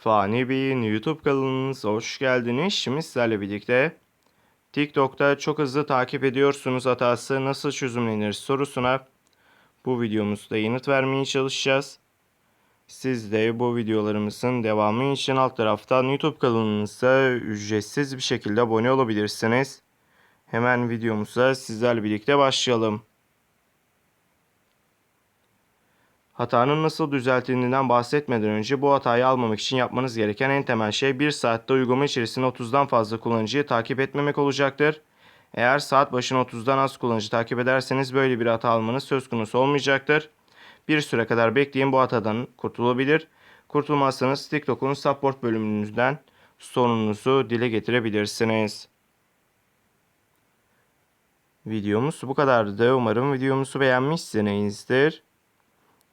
Fani Bey'in YouTube kanalınıza hoş geldiniz. Şimdi sizlerle birlikte TikTok'ta çok hızlı takip ediyorsunuz hatası nasıl çözümlenir sorusuna bu videomuzda yanıt vermeye çalışacağız. Siz de bu videolarımızın devamı için alt taraftan YouTube kanalımıza ücretsiz bir şekilde abone olabilirsiniz. Hemen videomuza sizlerle birlikte başlayalım. Hatanın nasıl düzeltildiğinden bahsetmeden önce bu hatayı almamak için yapmanız gereken en temel şey 1 saatte uygulama içerisinde 30'dan fazla kullanıcıyı takip etmemek olacaktır. Eğer saat başına 30'dan az kullanıcı takip ederseniz böyle bir hata almanız söz konusu olmayacaktır. Bir süre kadar bekleyin bu hatadan kurtulabilir. Kurtulmazsanız TikTok'un support bölümünüzden sorununuzu dile getirebilirsiniz. Videomuz bu kadardı. Umarım videomuzu beğenmişsinizdir.